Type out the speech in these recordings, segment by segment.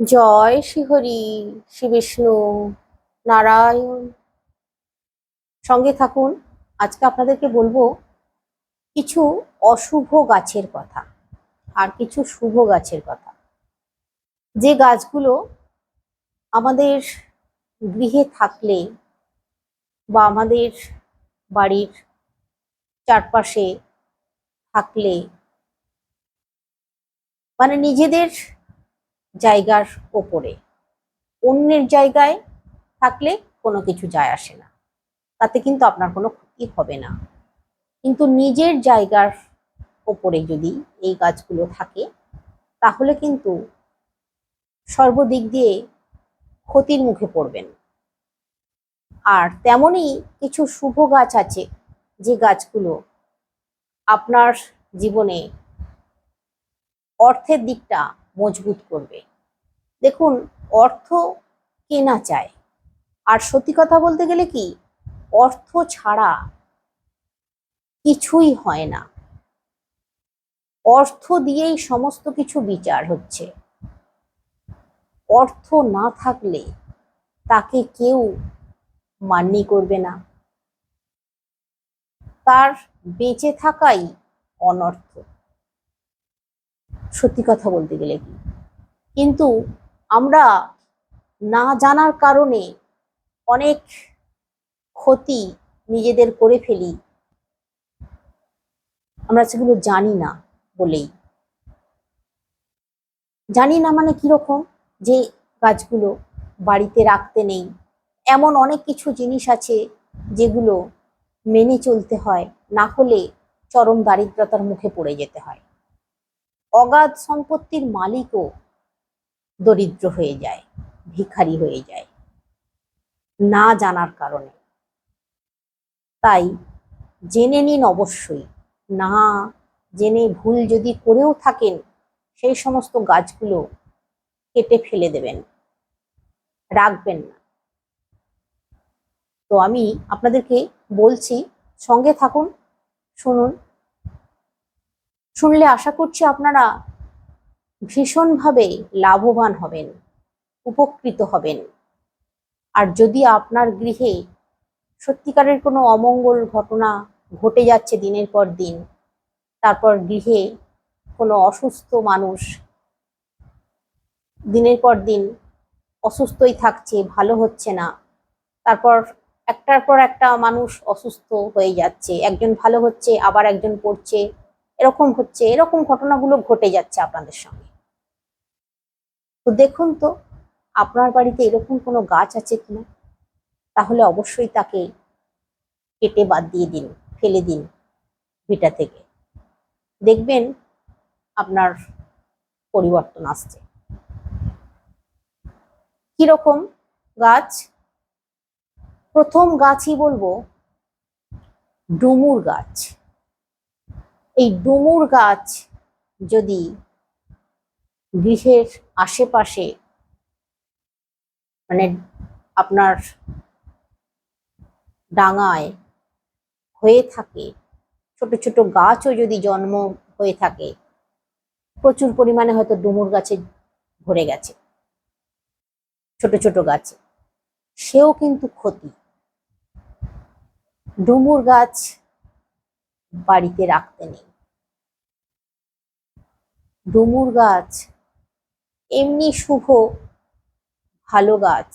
জয় শ্রীহরি শ্রী বিষ্ণু নারায়ণ। সঙ্গে থাকুন, আজকে আপনাদেরকে বলব কিছু অশুভ গাছের কথা আর কিছু শুভ গাছের কথা। যে গাছগুলো আমাদের গৃহে থাকলে বা আমাদের বাড়ির চারপাশে থাকলে মানে নিজেদের জায়গার ওপরে। অন্যের জায়গায় থাকলে কোনো কিছু যায় আসে না। তাতে কিন্তু আপনার কোনো ক্ষতি হবে না। কিন্তু নিজের জায়গার ওপরে যদি এই গাছগুলো থাকে, তাহলে কিন্তু সর্বদিক দিয়ে ক্ষতির মুখে পড়বেন। আর তেমনই কিছু শুভ গাছ আছে, যে গাছগুলো আপনার জীবনে অর্থের দিকটা মজবুত করবে। দেখুন, অর্থ কেনা চায়? আর সত্যি কথা বলতে গেলে কি? অর্থ ছাড়া কিছুই হয় না। অর্থ দিয়েই সমস্ত কিছু বিচার হচ্ছে। অর্থ না থাকলে তাকে কেউ মান্যি করবে না। তার বেঁচে থাকাই অনর্থ। সত্যি কথা বলতে গেলে কি? কিন্তু আমরা না জানার কারণে অনেক ক্ষতি নিজেদের করে ফেলি। আমরা সেগুলো জানি না বলেই। জানি না মানে কীরকম যে গাছগুলো বাড়িতে রাখতে নেই। এমন অনেক কিছু জিনিস আছে যেগুলো মেনে চলতে হয়, না হলে চরম দারিদ্রতার মুখে পড়ে যেতে হয়। অগাধ সম্পত্তির মালিকও দরিদ্র হয়ে যায়, ভিখারি হয়ে যায়, না জানার কারণে। তাই জেনে নিন অবশ্যই, না জেনে ভুল যদি করেও থাকেন, সেই সমস্ত গাছগুলো কেটে ফেলে দেবেন, রাখবেন না। তো আমি আপনাদেরকে বলছি, সঙ্গে থাকুন, শুনুন শুনলে আশা করছি আপনারা ভীষণভাবে লাভবান হবেন, উপকৃত হবেন। আর যদি আপনার গৃহে সত্যিকারের কোনো অমঙ্গল ঘটনা ঘটে যাচ্ছে দিনের পর দিন, তারপর গৃহে কোনো অসুস্থ মানুষ দিনের পর দিন অসুস্থই থাকছে, ভালো হচ্ছে না, তারপর একটার পর একটা মানুষ অসুস্থ হয়ে যাচ্ছে, একজন ভালো হচ্ছে, আবার একজন পড়ছে এরকম হচ্ছে, এরকম ঘটনাগুলো ঘটে যাচ্ছে আপনাদের সঙ্গে। তো দেখুন তো, আপনার বাড়িতে এরকম কোনো গাছ আছে কিনা? তাহলে অবশ্যই তাকে কেটে বাদ দিয়ে দিন, ফেলে দিন ভিটা থেকে। দেখবেন আপনার পরিবর্তন আসছে। কীরকম গাছ? প্রথম গাছই বলব, ডুমুর গাছ। এই ডুমুর গাছ যদি গৃহের আশেপাশে মানে আপনার ডাঙায় হয়ে থাকে, ছোট ছোট গাছও যদি জন্ম হয়ে থাকে, প্রচুর পরিমাণে হয়তো ডুমুর গাছে ভরে গেছে, ছোট ছোট গাছে। সেও কিন্তু ক্ষতি। ডুমুর গাছ বাড়িতে রাখতে নেই। ডুমুর গাছ, এমনি শুভ, ভালো গাছ,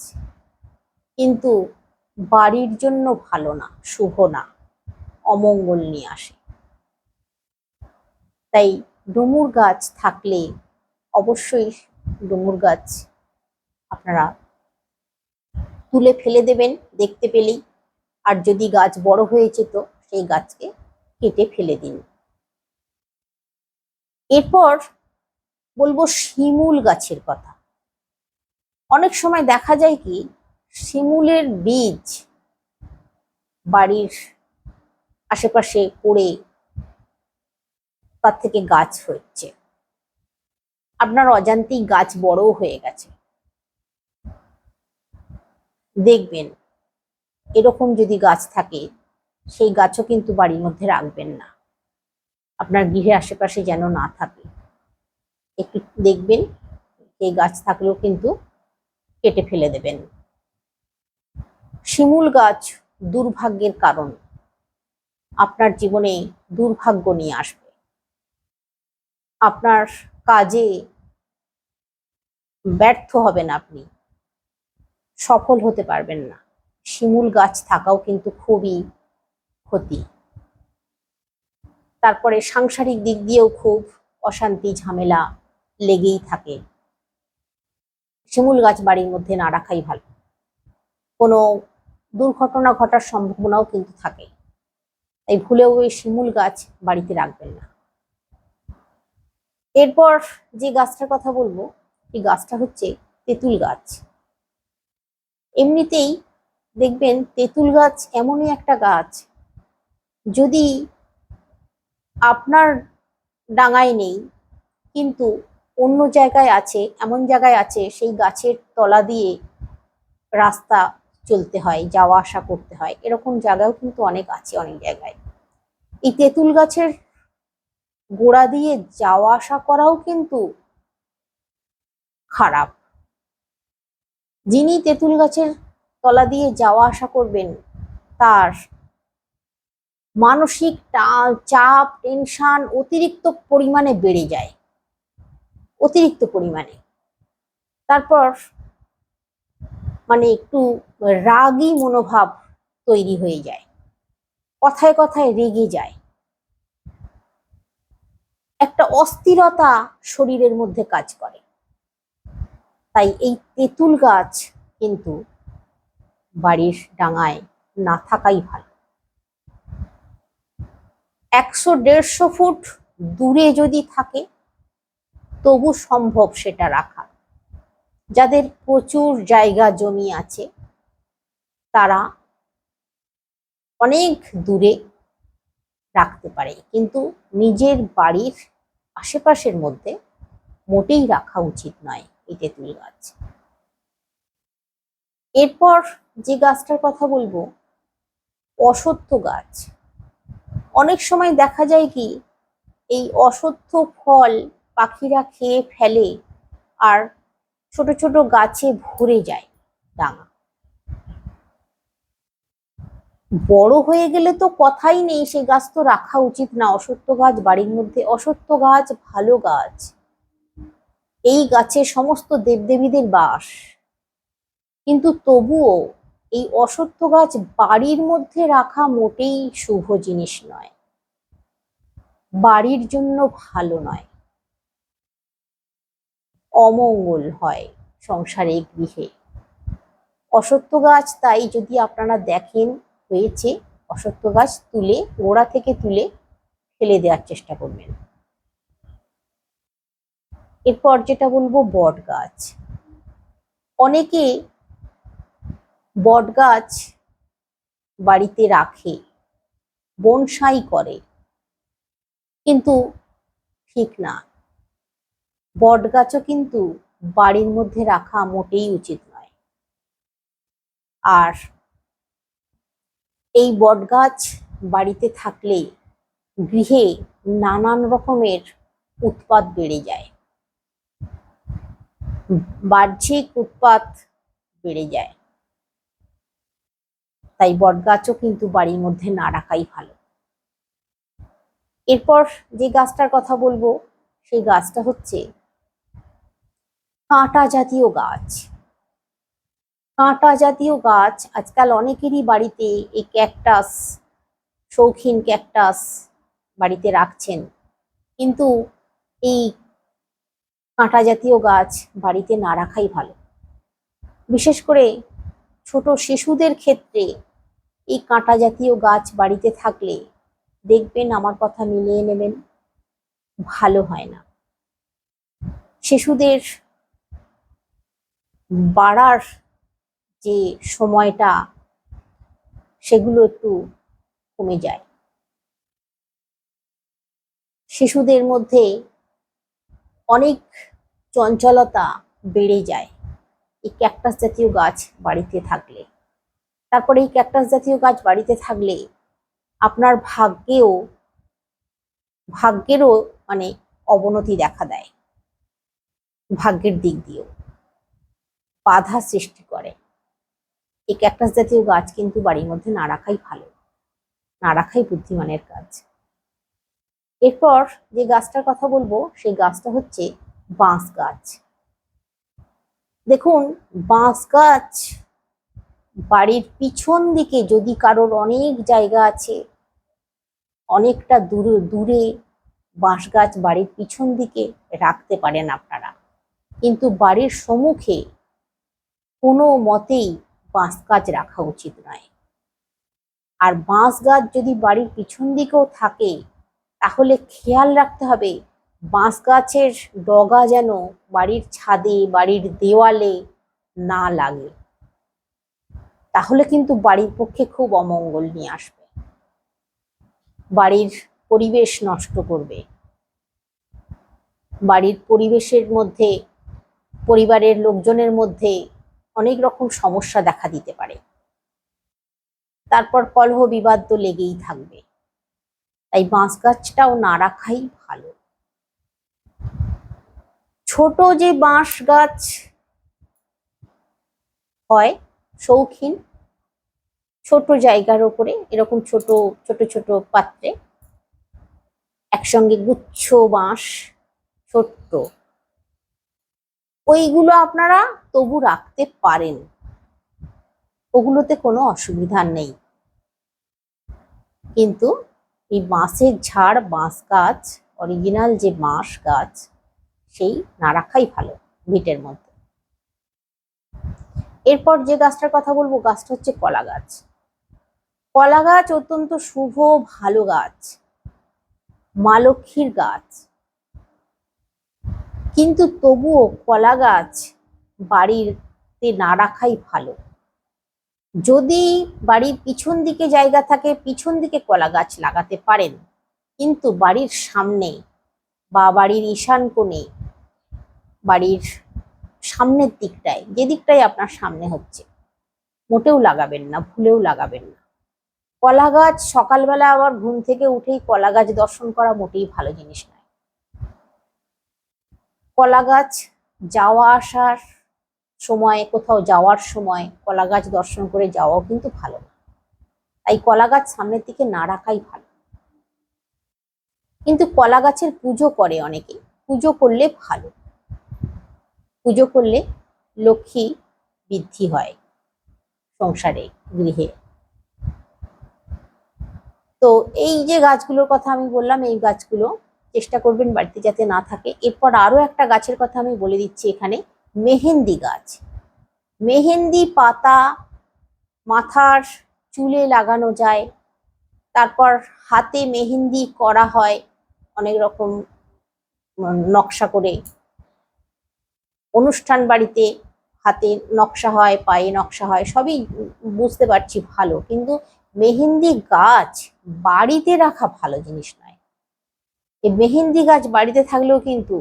কিন্তু বাড়ির জন্য ভালো না, শুভ না, অমঙ্গল নিয়ে আসে। তাই ডুমুর গাছ থাকলে অবশ্যই ডুমুর গাছ আপনারা তুলে ফেলে দেবেন, দেখতে পেলেই। আর যদি গাছ বড় হয়েছে তো সেই গাছকে কেটে ফেলে দিন। এরপর বলব শিমুল গাছের কথা। অনেক সময় দেখা যায় কি, শিমুলের বীজ বাড়ির আশেপাশে পড়ে তার থেকে গাছ হচ্ছে আপনার অজান্তেই গাছ বড়ও হয়ে গেছে। দেখবেন, এরকম যদি গাছ থাকে সেই গাছও কিন্তু বাড়ির মধ্যে রাখবেন না। আপনার গৃহের আশেপাশে যেন না থাকে। একটু দেখবেন এই গাছ থাকলেও কিন্তু কেটে ফেলে দেবেন। শিমুল গাছ দুর্ভাগ্যের কারণ। আপনার জীবনে দুর্ভাগ্য নিয়ে আসবে। আপনার কাজে ব্যর্থ হবেন আপনি। সফল হতে পারবেন না। শিমুল গাছ থাকাও কিন্তু খুবই ক্ষতি। তারপরে সাংসারিক দিক দিয়েও খুব অশান্তি, ঝামেলা লেগেই থাকে। শিমুল গাছ বাড়ির মধ্যে না রাখাই ভালো। কোনো দুর্ঘটনা ঘটার সম্ভাবনাও কিন্তু থাকে। তাই ভুলেও ওই শিমুল গাছ বাড়িতে রাখবেন না। এরপর যে গাছটার কথা বলব, এই গাছটা হচ্ছে তেঁতুল গাছ। এমনিতেই দেখবেন তেঁতুল গাছ এমনই একটা গাছ যদি আপনার ডাঙায় নেই, কিন্তু অন্য জায়গায় আছে, এমন জায়গায় আছে, সেই গাছের তলা দিয়ে রাস্তা চলতে হয়, যাওয়া আসা করতে হয়, এরকম জায়গাও কিন্তু অনেক আছে অনেক জায়গায়। এই তেঁতুল গাছের গোড়া দিয়ে যাওয়া আসা করাও কিন্তু খারাপ। যিনি তেঁতুল গাছের তলা দিয়ে যাওয়া আসা করবেন, তার মানসিক চাপ টেনশান অতিরিক্ত পরিমাণে বেড়ে যায়। অতিরিক্ত পরিমাণে। তারপর মানে একটু রাগী মনোভাব তৈরি হয়ে যায়। কথায় কথায় রেগে যায়। একটা অস্থিরতা শরীরের মধ্যে কাজ করে। তাই এই তেঁতুল গাছ কিন্তু বাড়ির ডাঙায় না থাকাই ভালো। একশো দেড়শো ফুট দূরে যদি থাকে, তবু সম্ভব সেটা রাখা যাদের প্রচুর জায়গা জমি আছে, তারা অনেক দূরে রাখতে পারে। কিন্তু নিজের বাড়ির আশেপাশের মধ্যে মোটেই রাখা উচিত নয় এই তেঁতুল গাছ। এরপর যে গাছটার কথা বলব, অসত্য গাছ। অনেক সময় দেখা যায় কি, এই অসত্য ফল পাখিরা খেয়ে ফেলে আর ছোট ছোট গাছে ভরে যায় ডাঙা। বড় হয়ে গেলে তো কথাই নেই, সে গাছ তো রাখা উচিত না। অসত্য গাছ, বাড়ির মধ্যে অসত্য গাছ, ভালো গাছ। এই গাছে সমস্ত দেবদেবীদের বাস। কিন্তু তবুও এই অশ্বত্থ গাছ বাড়ির মধ্যে রাখা মোটেই শুভ জিনিস নয়। বাড়ির জন্য ভালো নয়। অমঙ্গল হয় সংসারে গৃহে। অসত্য গাছ তাই যদি আপনারা দেখেন হয়েছে, অসত্য গাছ তুলে, গোড়া থেকে তুলে ফেলে দেওয়ার চেষ্টা করবেন। এরপর যেটা বলব বট গাছ। অনেকে বট গাছ বাড়িতে রাখে, বনসাই করে। কিন্তু ঠিক না। বট গাছও কিন্তু বাড়ির মধ্যে রাখা মোটেই উচিত নয়। আর এই বট গাছ বাড়িতে থাকলে গৃহে নানান রকমের উৎপাত বেড়ে যায়। বাহ্যিক উৎপাত বেড়ে যায়। তাই বট গাছও কিন্তু বাড়ির মধ্যে না রাখাই ভালো। এরপর যে গাছটার কথা বলব, সেই গাছটা হচ্ছে কাঁটা জাতীয় গাছ। কাঁটা জাতীয় গাছ আজকাল অনেকেরই বাড়িতে এই ক্যাকটাস, শৌখিন ক্যাকটাস বাড়িতে রাখছেন। কিন্তু এই কাঁটা জাতীয় গাছ বাড়িতে না রাখাই ভালো। বিশেষ করে ছোট শিশুদের ক্ষেত্রে এই কাঁটা জাতীয় গাছ বাড়িতে থাকলে দেখবেন আমার কথা মিলিয়ে নেবেন, ভালো হয় না। শিশুদের বাড়ার যে সময়টা, সেগুলো একটু কমে যায়। শিশুদের মধ্যে অনেক চঞ্চলতা বেড়ে যায় এই ক্যাকটাস জাতীয় গাছ বাড়িতে থাকলে। তারপরে এই ক্যাকটাস জাতীয় গাছ বাড়িতে থাকলে আপনার ভাগ্যেও, ভাগ্যেরও মানে অবনতি দেখা দেয়। ভাগ্যের দিক দিয়েও বাধা সৃষ্টি করে। এই ক্যাকটাস জাতীয় গাছ কিন্তু বাড়ির মধ্যে না রাখাই ভালো, না রাখাই বুদ্ধিমানের কাজ। এরপর যে গাছটার কথা বলব, সেই গাছটা হচ্ছে বাঁশ গাছ। দেখুন, বাঁশ গাছ বাড়ির পিছন দিকে যদি কারোর অনেক জায়গা আছে, অনেকটা দূরে দূরে বাঁশ গাছ বাড়ির পিছন দিকে রাখতে পারেন আপনারা। কিন্তু বাড়ির সম্মুখে কোনো মতেই বাঁশ গাছ রাখা উচিত নয়। আর বাঁশ গাছ যদি বাড়ির পিছন দিকেও থাকে, তাহলে খেয়াল রাখতে হবে বাঁশ গাছের ডগা যেন বাড়ির ছাদে, বাড়ির দেওয়ালে না লাগে। তাহলে কিন্তু বাড়ির পক্ষে খুব অমঙ্গল নিয়ে আসবে। বাড়ির পরিবেশ নষ্ট করবে। বাড়ির পরিবেশের মধ্যে, পরিবারের লোকজনের মধ্যে অনেক রকম সমস্যা দেখা দিতে পারে। তারপর কলহ বিবাদ তো লেগেই থাকবে। তাই বাঁশ গাছটাও না রাখাই ভালো। ছোট যে বাঁশ গাছ হয় শৌখিন, ছোট জায়গার ওপরে এরকম ছোট ছোট ছোট পাত্রে একসঙ্গে গুচ্ছ, বাঁশ, ছোট্ট। ওইগুলো আপনারা তবু রাখতে পারেন। ওগুলোতে কোনো অসুবিধা নেই। কিন্তু এই বাঁশের ঝাড়, বাঁশ গাছ, অরিজিনাল যে বাঁশ গাছ, সেই না রাখাই ভালো ভিটের মধ্যে। এরপর যে গাছটার কথা বলব, গাছটা হচ্ছে কলা গাছ। কলা গাছ অত্যন্ত শুভ, ভালো গাছ। মা লক্ষ্মীর গাছ। কিন্তু তবুও কলা গাছ বাড়িতে না রাখাই ভালো। যদি বাড়ির পিছন দিকে জায়গা থাকে, পিছন দিকে কলা গাছ লাগাতে পারেন। কিন্তু বাড়ির সামনে বা বাড়ির ঈশান কোণে, বাড়ির সামনের দিকটায়, যে দিকটাই আপনার সামনে হচ্ছে। মোটেও লাগাবেন না, ভুলেও লাগাবেন না। কলা গাছ সকালবেলা আবার ঘুম থেকে উঠেই কলা গাছ দর্শন করা মোটেই ভালো জিনিস নয়। কলা গাছ যাওয়া আসার সময়, কোথাও যাওয়ার সময় কলা গাছ দর্শন করে যাওয়াও কিন্তু ভালো না। তাই কলা গাছ সামনের দিকে না রাখাই ভালো। কিন্তু কলা গাছের পুজো করে অনেকে পুজো করলে ভালো। পুজো করলে লক্ষ্মী বৃদ্ধি হয় সংসারে, গৃহে। তো এই যে গাছগুলোর কথা আমি বললাম, এই গাছগুলো চেষ্টা করবেন বাড়িতে যাতে না থাকে। এরপর আরও একটা গাছের কথা আমি বলে দিচ্ছি এখানে, মেহেন্দি গাছ। মেহেন্দি পাতা মাথার চুলে লাগানো যায়, তারপর হাতে মেহেন্দি করা হয়, অনেক রকম নকশা করে অনুষ্ঠান বাড়িতে হাতে নকশা হয়, পায়ে নকশা হয়, সবই বুঝতে পারছি ভালো। কিন্তু মেহেন্দি গাছ বাড়িতে রাখা ভালো জিনিস নয়। এই মেহেন্দি গাছ বাড়িতে থাকলেও কিন্তু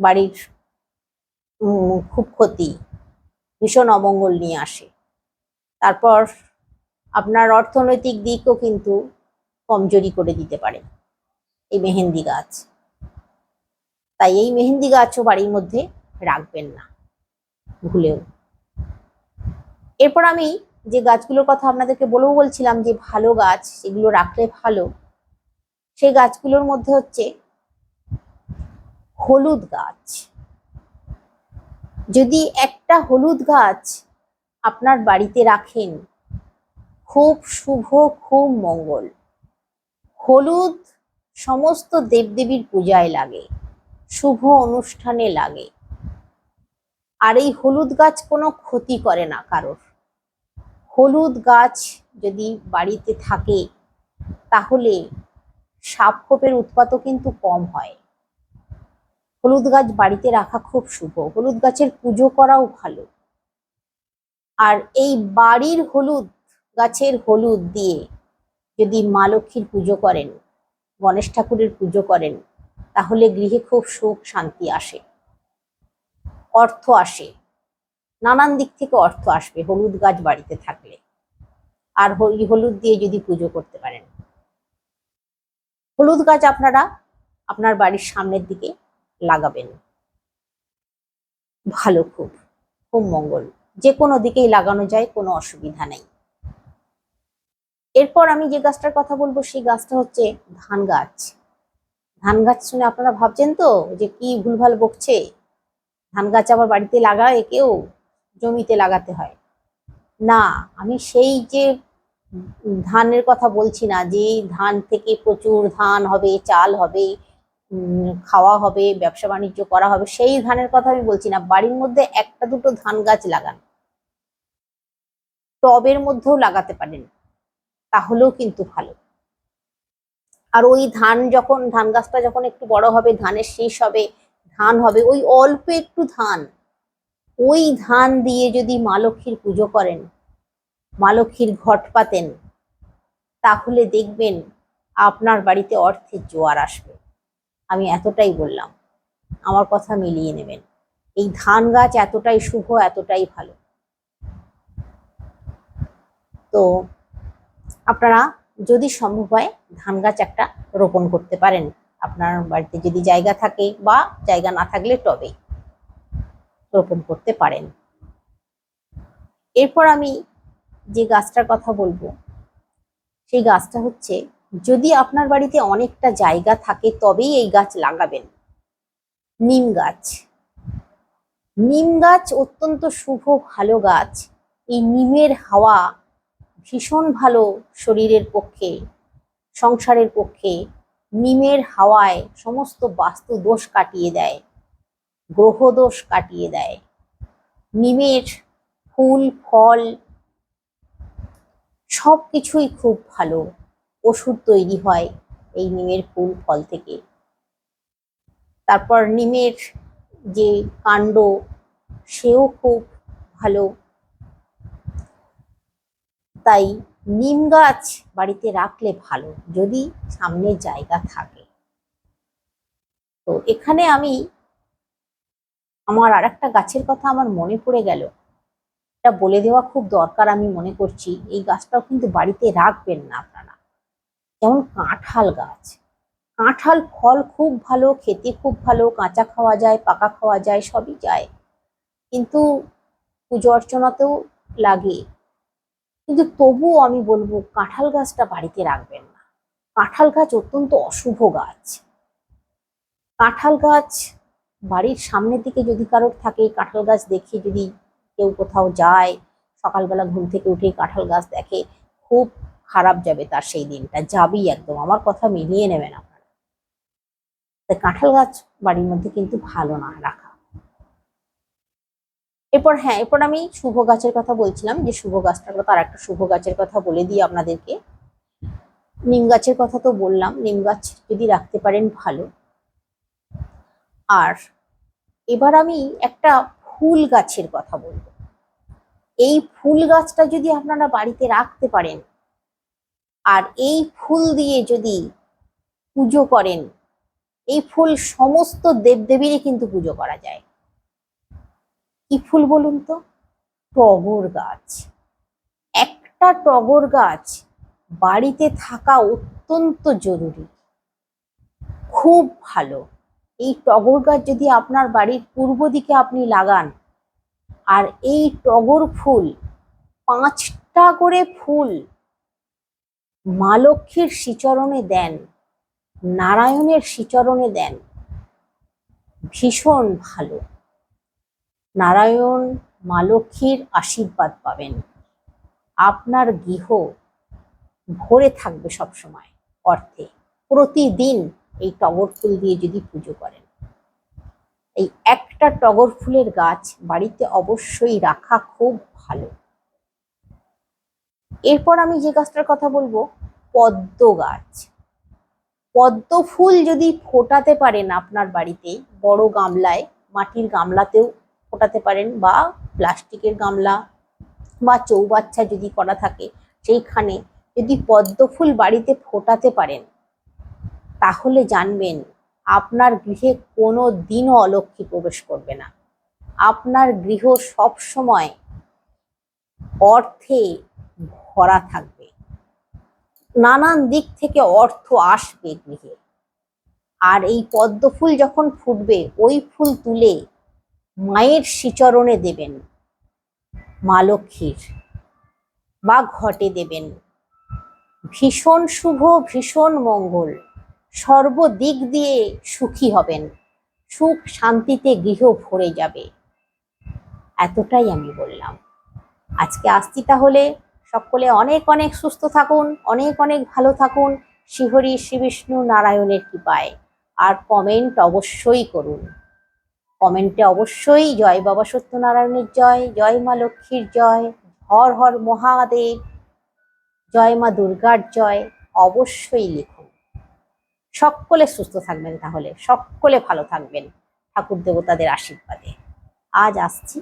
বাড়ির খুব ক্ষতি, ভীষণ অমঙ্গল নিয়ে আসে। তারপর আপনার অর্থনৈতিক দিকও কিন্তু কমজোরি করে দিতে পারে এই মেহেন্দি গাছ। তাই এই মেহেন্দি গাছও বাড়ির মধ্যে রাখবেন না, ভুলেও। এরপর আমি যে গাছগুলোর কথা আপনাদেরকে বলব বলছিলাম যে ভালো গাছ, সেগুলো রাখলে ভালো, সেই গাছগুলোর মধ্যে হচ্ছে হলুদ গাছ। যদি একটা হলুদ গাছ আপনার বাড়িতে রাখেন, খুব শুভ, খুব মঙ্গল। হলুদ সমস্ত দেবদেবীর পূজায় লাগে, শুভ অনুষ্ঠানে লাগে। আর এই হলুদ গাছ কোনো ক্ষতি করে না কারোর। হলুদ গাছ যদি বাড়িতে থাকে, তাহলে সাপ খোপের উৎপাতও কিন্তু কম হয়। হলুদ গাছ বাড়িতে রাখা খুব শুভ। হলুদ গাছের পুজো করাও ভালো। আর এই বাড়ির হলুদ, গাছের হলুদ দিয়ে যদি মা লক্ষ্মীর পুজো করেন, গণেশ ঠাকুরের পুজো করেন, তাহলে গৃহে খুব সুখ শান্তি আসে। অর্থ আসে। নানান দিক থেকে অর্থ আসবে হলুদ গাছ বাড়িতে থাকলে। আর হলুদ দিয়ে যদি পুজো করতে পারেন। হলুদ গাছ আপনারা আপনার বাড়ির সামনের দিকে লাগাবেন। ভালো খুব খুব মঙ্গল। যে কোনো দিকেই লাগানো যায়, কোনো অসুবিধা নেই। এরপর আমি যে গাছটার কথা বলব, সেই গাছটা হচ্ছে ধান গাছ। ধান গাছ শুনে আপনারা ভাবছেন তো যে কি ভুলভাল বকছে? ধান গাছ আবার বাড়িতে লাগায় কেউ জমিতে লাগাতে হয়। না, আমি সেই যে ধানের কথা বলছি না, যে ধান থেকে প্রচুর ধান হবে, চাল হবে খাওয়া হবে, ব্যবসা বাণিজ্য করা হবে, সেই ধানের কথা আমি বলছি না। বাড়ির মধ্যে একটা দুটো ধান গাছ লাগান। টবের মধ্যেও লাগাতে পারেন, তাহলেও কিন্তু ভালো। আর ওই ধান যখন, ধান গাছটা যখন একটু বড় হবে, ধানের শেষ হবে ধান হবে, ওই অল্প একটু ধান। ওই ধান দিয়ে যদি মা লক্ষ্মীর পুজো করেন, মা লক্ষ্মীর ঘট পাতেন, তাহলে দেখবেন আপনার বাড়িতে অর্থের জোয়ার আসবে। আমি এতটাই বললাম। আমার কথা মিলিয়ে নেবেন। এই ধান গাছ এতটাই শুভ, এতটাই ভালো। তো আপনারা যদি সম্ভব হয় ধান গাছ একটা রোপণ করতে পারেন। আপনার বাড়িতে যদি জায়গা থাকে বা জায়গা না থাকলে টবে রোপণ করতে পারেন। এরপর আমি যে গাছটার কথা বলব, সেই গাছটা হচ্ছে, যদি আপনার বাড়িতে অনেকটা জায়গা থাকে তবেই এই গাছ লাগাবেন। নিম গাছ। নিম গাছ অত্যন্ত শুভ, ভালো গাছ। এই নিমের হাওয়া ভীষণ ভালো শরীরের পক্ষে, সংসারের পক্ষে নিমের হাওয়ায় সমস্ত বাস্তু দোষ কাটিয়ে দেয়, গ্রহ দোষ কাটিয়ে দেয়। নিমের ফুল, ফল সব কিছুই খুব ভালো, ওষুধ তৈরি হয় এই নিমের ফুল, ফল থেকে। তারপর নিমের যে কাণ্ড, সেও খুব ভালো। তাই নিম গাছ বাড়িতে রাখলে ভালো, যদি সামনে জায়গা থাকে। তো এখানে আমি আমার আর একটা গাছের কথা আমার মনে পড়ে গেল। এটা বলে দেওয়া খুব দরকার আমি মনে করছি, এই গাছটাও কিন্তু বাড়িতে রাখবেন না আপনারা। যেমন কাঁঠাল গাছ। কাঁঠাল ফল খুব ভালো, খেতে খুব ভালো, কাঁচা খাওয়া যায়, পাকা খাওয়া যায়, সবই যায়। কিন্তু পুজো অর্চনাতেও লাগে। কিন্তু তবুও আমি বলব, কাঁঠাল গাছটা বাড়িতে রাখবেন না। কাঁঠাল গাছ অত্যন্ত অশুভ গাছ। কাঁঠাল গাছ বাড়ির সামনের দিকে যদি কারোর থাকে, কাঁঠাল গাছ দেখে যদি কেউ কোথাও যায়, সকালবেলা ঘুম থেকে উঠে কাঁঠাল গাছ দেখে, খুব খারাপ যাবে তার সেই দিনটা, যাবেই একদম। আমার কথা মিলিয়ে নেবেন আপনারা। কাঁঠাল গাছ বাড়ির মধ্যে কিন্তু ভালো না রাখা। এরপর হ্যাঁ এরপর আমি শুভ গাছের কথা বলছিলাম যে শুভ গাছটার কথা আর একটা শুভ গাছের কথা বলে দিই আপনাদেরকে। নিম গাছের কথা তো বললাম, নিম গাছ যদি রাখতে পারেন ভালো। আর এবার আমি একটা ফুল গাছের কথা বলব। এই ফুল গাছটা যদি আপনারা বাড়িতে রাখতে পারেন আর এই ফুল দিয়ে যদি পুজো করেন, এই ফুল সমস্ত দেবদেবীরই কিন্তু পুজো করা যায়। কি ফুল বলুন তো? টগর গাছ। একটা টগর গাছ বাড়িতে থাকা অত্যন্ত জরুরি। খুব ভালো। এই টগর গাছ যদি আপনার বাড়ির পূর্ব দিকে আপনি লাগান, আর এই টগর ফুল পাঁচটা করে ফুল মা লক্ষ্মীর শ্রীচরণে দেন, নারায়ণের শ্রীচরণে দেন, ভীষণ ভালো। নারায়ণ মা লক্ষ্মীর আশীর্বাদ পাবেন। আপনার গৃহ ভরে থাকবে সবসময় অর্থে। প্রতিদিন এই টগর ফুল দিয়ে যদি পুজো করেন। এই একটা টগর ফুলের গাছ বাড়িতে অবশ্যই রাখা খুব ভালো। এরপর আমি যে গাছটার কথা বলব, পদ্ম গাছ। পদ্ম ফুল যদি ফোটাতে পারেন আপনার বাড়িতে, বড় গামলায়, মাটির গামলাতেও ফোটাতে পারেন বা প্লাস্টিকের গামলা বা চৌবাচ্চা যদি করা থাকে, সেইখানে যদি পদ্ম ফুল বাড়িতে ফোটাতে পারেন, তাহলে জানবেন আপনার গৃহে কোনো দিনও অলক্ষ্মী প্রবেশ করবে না। আপনার গৃহ সব সময় অর্থে ভরা থাকবে। নানান দিক থেকে অর্থ আসবে গৃহে। আর এই পদ্ম ফুল যখন ফুটবে, ওই ফুল তুলে মায়ের শিচরণে দেবেন, মা লক্ষ্মীর বা ঘটে দেবেন। ভীষণ শুভ, ভীষণ মঙ্গল, সর্বদিক দিয়ে সুখী হবেন, সুখ শান্তিতে গৃহ ভরে যাবে। এতটাই আমি বললাম। আজকে আসছি তাহলে সকলে অনেক অনেক সুস্থ থাকুন, অনেক অনেক ভালো থাকুন। শ্রীহরি শ্রী বিষ্ণু নারায়ণের কৃপায়। আর কমেন্ট অবশ্যই করুন। কমেন্টে অবশ্যই জয় বাবা সত্যনারায়ণের জয় জয় মা লক্ষ্মীর জয়, হর হর মহাদেব, জয় মা দুর্গার জয় অবশ্যই লিখুন। সকলে সুস্থ থাকবেন তাহলে, সকলে ভালো থাকবেন ঠাকুর দেবতাদের আশীর্বাদে। আজ আসছি।